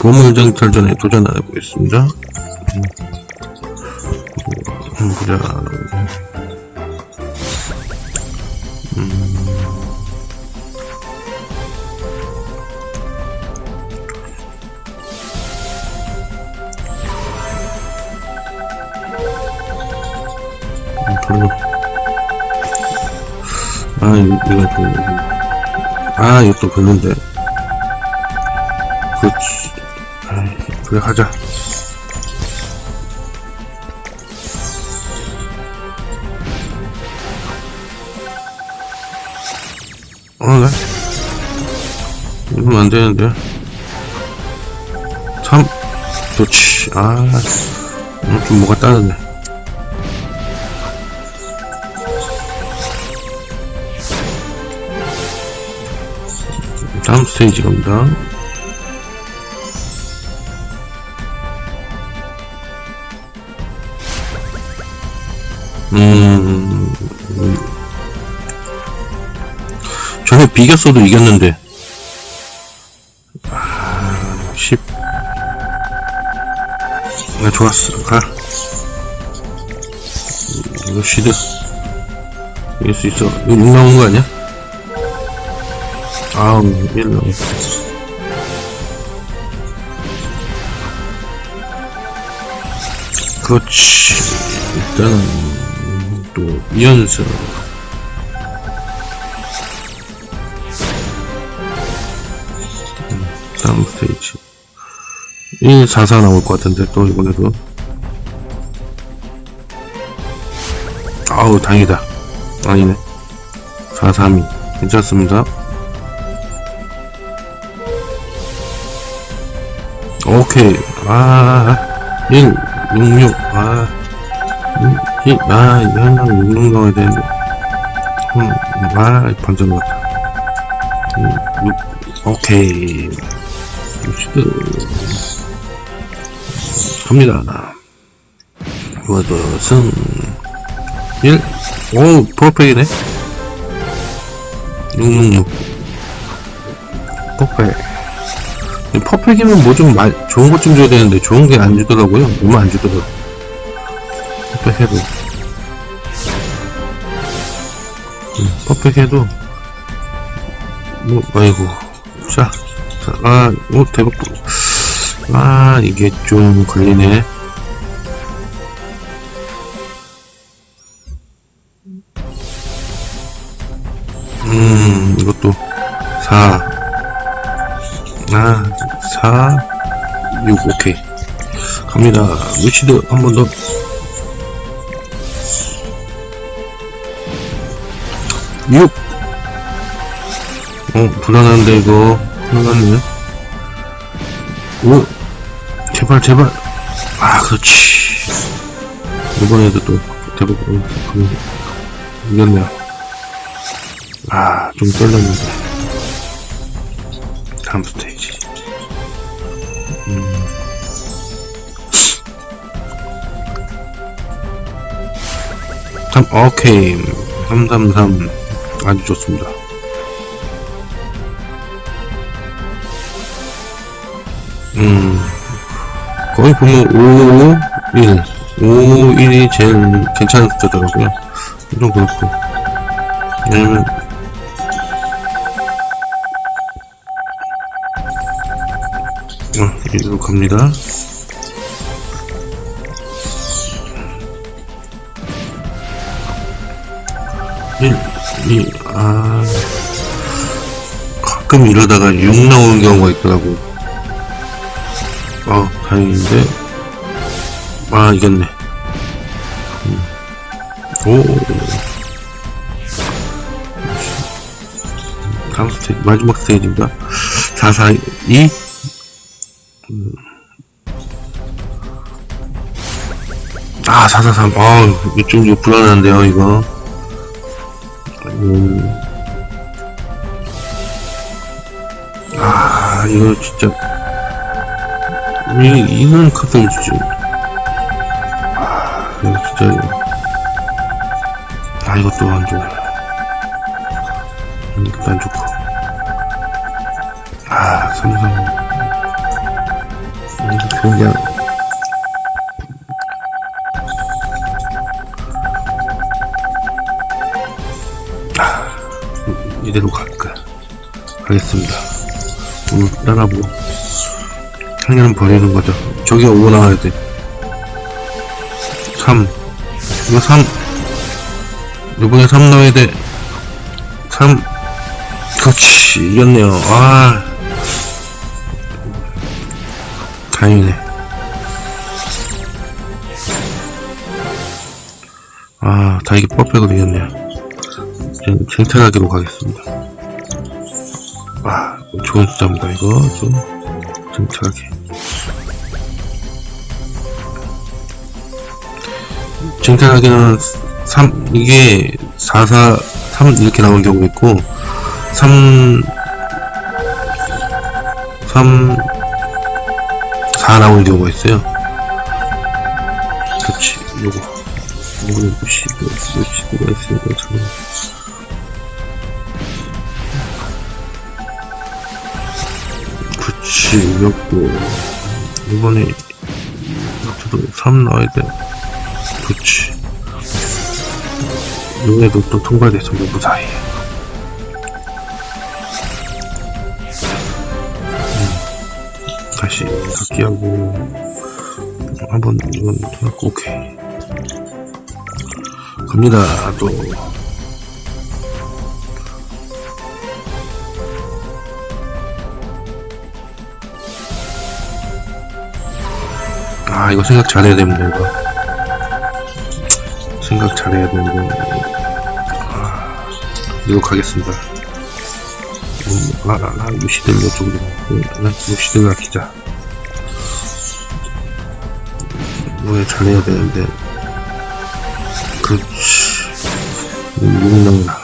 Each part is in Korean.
보물장탈전에 도전해 보겠습니다. 음, 음, 보자. 음. 음, 별로. 아, 이거. 아, 이것도 별론데. 그렇지. 그래, 하자. 어, 네. 이러면 안 되는데. 참, 좋지. 아, 오늘 좀 뭐가 따르네. 다음 스테이지 갑니다. 비겼어도 이겼는데. 아, 10. 아, 좋았어. 가. 음, 이거 시드. 이길 수 있어. 이거 6 나온 거 아니야? 아우, 1 나왔어. 그렇지. 일단은, 또, 2연승. 1, 4, 4 나올 것 같은데, 또, 이번에도. 아우, 다행이다. 아니네. 4, 3, 2. 괜찮습니다. 오케이. 아, 1, 6, 6. 아, 1, 1, 아, 이거 하나 6, 6 넣어야 되는데. 음, 아, 반전 같다. 음, 6, 오케이. 시드. 갑니다. 승. 1, 오, 퍼펙이네. 666. 퍼펙. 이 퍼펙이면 뭐 좀 좋은 것 좀 줘야 되는데 좋은 게 안 주더라고요. 너무 안 주더라고. 퍼펙 해도. 음, 퍼펙 해도. 뭐, 아이고. 자, 자 아, 오, 대박. 아, 이게 좀 걸리네. 음, 이것도 4. 아, 4, 6, 오케이. 갑니다. 루시드 한 번 더. 육. 어, 불안한데, 이거. 불안하네. 오. 제발, 제발. 아, 그렇지. 이번에도 또, 대박, 어, 그, 이겼네요. 아, 좀 떨렸는데. 다음 스테이지. 음. 삼, 오케이. 333. 아주 좋습니다. 음. 거의 보면 5, 1. 5, 1이 제일 괜찮은 숫자더라고요. 좀 그렇고. 왜냐면, 어, 이리로 갑니다. 일, 이, 아, 가끔 이러다가 6 나오는 경우가 있더라고. 어, 다행인데. 아, 이겼네. 음. 오. 다음 스테이지, 마지막 스테이지입니다. 4, 4, 2. 아, 443. 아, 이거 좀 불안한데요, 이거. 음. 아, 이거 진짜. 이, 이런 카드는 진짜. 아, 이거 진짜. 이거. 아, 이것도 안 좋아. 이것도 안 좋고. 아, 삼성. 그냥 아, 이대로 갈까 가겠습니다 오늘 따라보고 학년은 버리는 거죠. 저기 5 나와야 돼. 3 이거 3 이번에 3 넣어야 돼. 3 그렇지. 이겼네요. 아. 다행이네. 아 다행히 퍼펙트로 이겼네요. 쟁- 쟁탈하기로 가겠습니다. 아 좋은 숫자입니다. 이거 좀 쟁탈하게 쟁탈하기는 3 이게 4 4 3 이렇게 나오는 경우가 있고 3 3 4 나오는 경우가 있어요. 그렇지 요거. 요거는 무시고 무시고가 있으니까 참 그렇지 이겼고 이번에 저도 3 나와야 돼 그렇지 요에도 또 통과됐습니다 무사히 다시 닫기하고 한번 이건 해갖고 오케이. 갑니다. 또. 아 이거 생각 잘해야 됩니다 이거 생각 잘해야 되는데. 아, 음, 아, 아, 아 무시된 이쪽으로 네, 무시된 아끼자 이번에 잘해야 되는데. 그렇지. 용납이다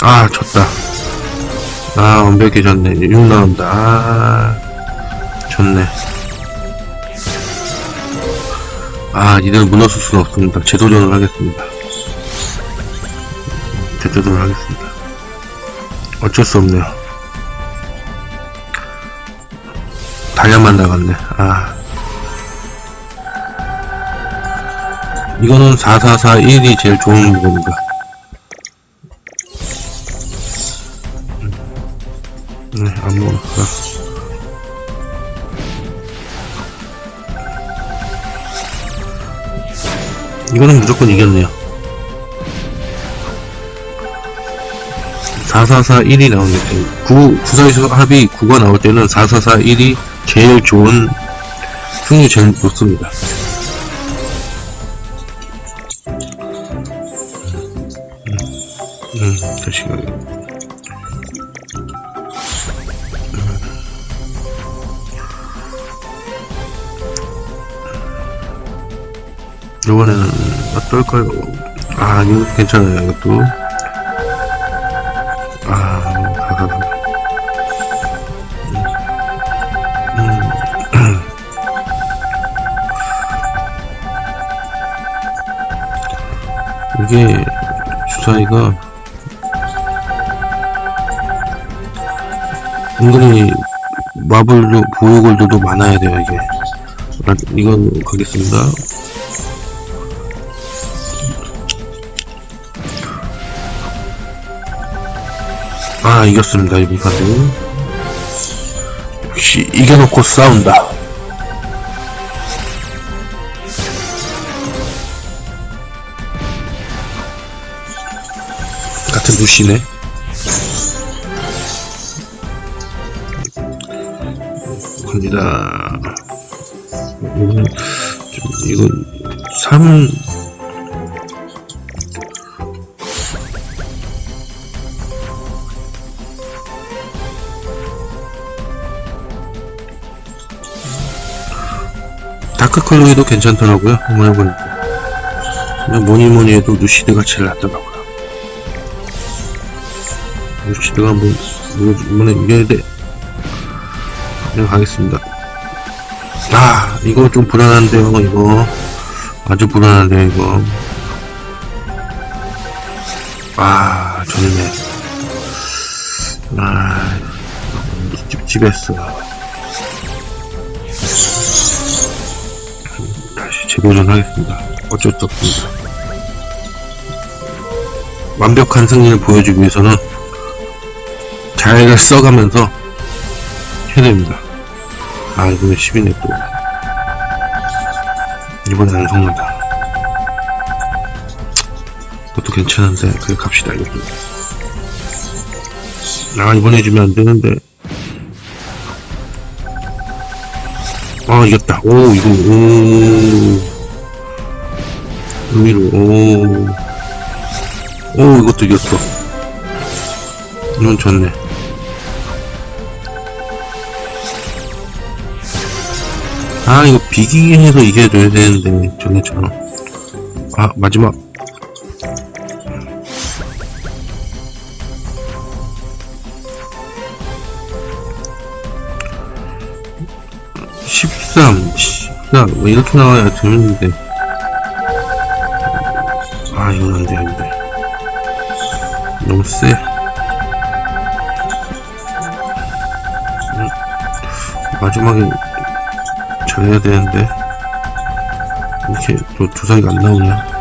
아 졌다. 아 완벽해졌네. 6 나온다. 아 졌네 아 이대로 무너질 수는 없습니다. 재도전을 하겠습니다. 재도전을 하겠습니다. 어쩔 수 없네요. 다이아만 나갔네. 아. 이거는 4441이 제일 좋은 부분입니다 이거는 무조건 이겼네요. 4441이 나오는 게 9, 9사에서 합이 9가 나올 때는 4441이 제일 좋은 승률이 제일 높습니다. 음, 다시 가요. 이번에는 어떨까요? 아, 이거 괜찮아요, 이것도. 아, 가가가. 음. 이게 주사위가 은근히 마블도 보호골드도 많아야 돼요 이게 아, 이건 가겠습니다 아 이겼습니다 카드 역시 이겨놓고 싸운다. 같은 루시네. 갑니다. 이건, 좀, 이건, 3, 다크컬러에도 괜찮더라고요. 한번 해보니까. 그냥 뭐니 뭐니 해도 루시드가 제일 낫더라고요. 루시드가 뭐, 뭐, 이번에 이겨야 돼. 그냥 가겠습니다. 아, 이거 좀 불안한데요, 이거. 아주 불안한데요, 이거. 아, 좋네. 아, 찝찝했어. 재도전하겠습니다. 어쩔 수 없습니다. 완벽한 승리를 보여주기 위해서는 잘 써가면서 해야 됩니다. 아, 이번에 10이네 또. 이번에 안 속는다. 그것도 괜찮은데, 그래 갑시다, 이거. 아, 이번에 주면 안 되는데. 아, 이겼다. 오, 이거, 오. 의미로, 오. 오, 이것도 이겼어. 이건 좋네. 아, 이거 비기해서 이겨줘야 되는데, 전에처럼. 아, 마지막. 십삼, 십삼, 뭐 이렇게 나와야 재밌는데. 아, 이건 안 돼, 안 돼. 너무 세. 음, 마지막에 잘해야 되는데. 이렇게 또 주사위가 안 나오냐.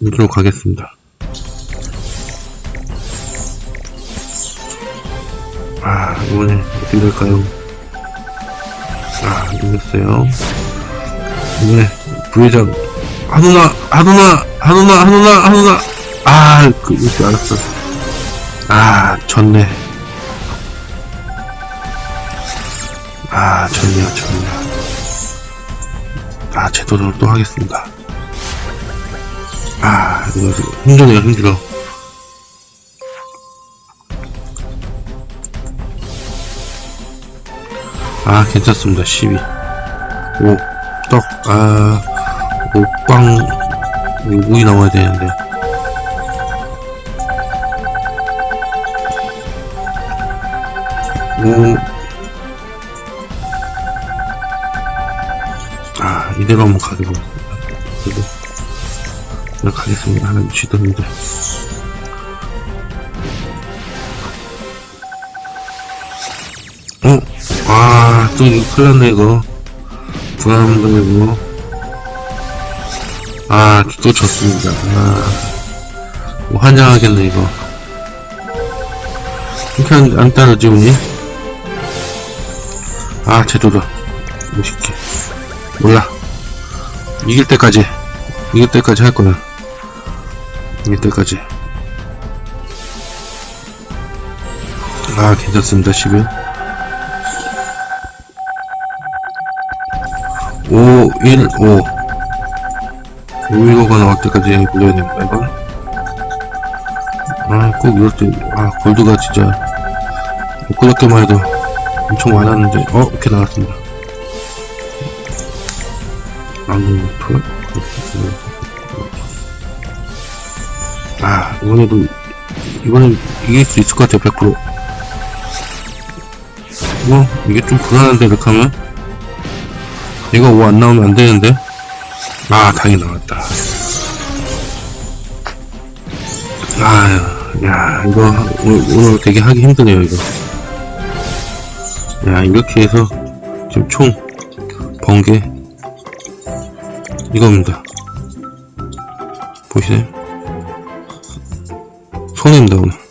이대로 가겠습니다. 아, 이번에 어떻게 될까요? 아, 이겼어요. 이번에 부회장, 한우나, 한우나, 한우나, 한우나, 한우나. 아, 그, 이렇게 알았어. 아, 졌네. 아, 졌네요, 졌네요. 아, 제도를 또 하겠습니다. 아, 이거 힘드네요, 힘들어. 아, 괜찮습니다. 12. 오, 떡, 아, 오빵, 우이 나와야 되는데. 오, 아, 이대로 한번 가겠습니다. 네, 가겠습니다. 하나 미치던데. 어? 아, 또 이거 큰일 났네, 이거. 불안합니다, 이거. 아, 또 졌습니다. 아, 뭐 환장하겠네, 이거. 이렇게 안, 안 따르지, 운이? 아, 제도다. 멋있게. 몰라. 이길 때까지. 이길 때까지 할 거야. 이길 때까지. 아, 괜찮습니다, 11. 5, 1, 5. 515가 나올 때까지 굴려야 됩니다, 이건. 아, 꼭 이럴 때, 아, 골드가 진짜, 그렇게만 해도 엄청 많았는데, 어, 이렇게 나왔습니다. 안, 토, 아, 이번에도, 이번엔 이길 수 있을 것 같아요, 100%. 뭐, 이게 좀 불안한데, 이렇게 하면? 이거 5 안 나오면 안 되는데? 아, 당연히 나왔다. 아, 야, 이거, 오늘, 되게 하기 힘드네요, 이거. 야, 이렇게 해서, 지금 총, 번개, 이겁니다. 보이세요? 손해입니다, 오늘.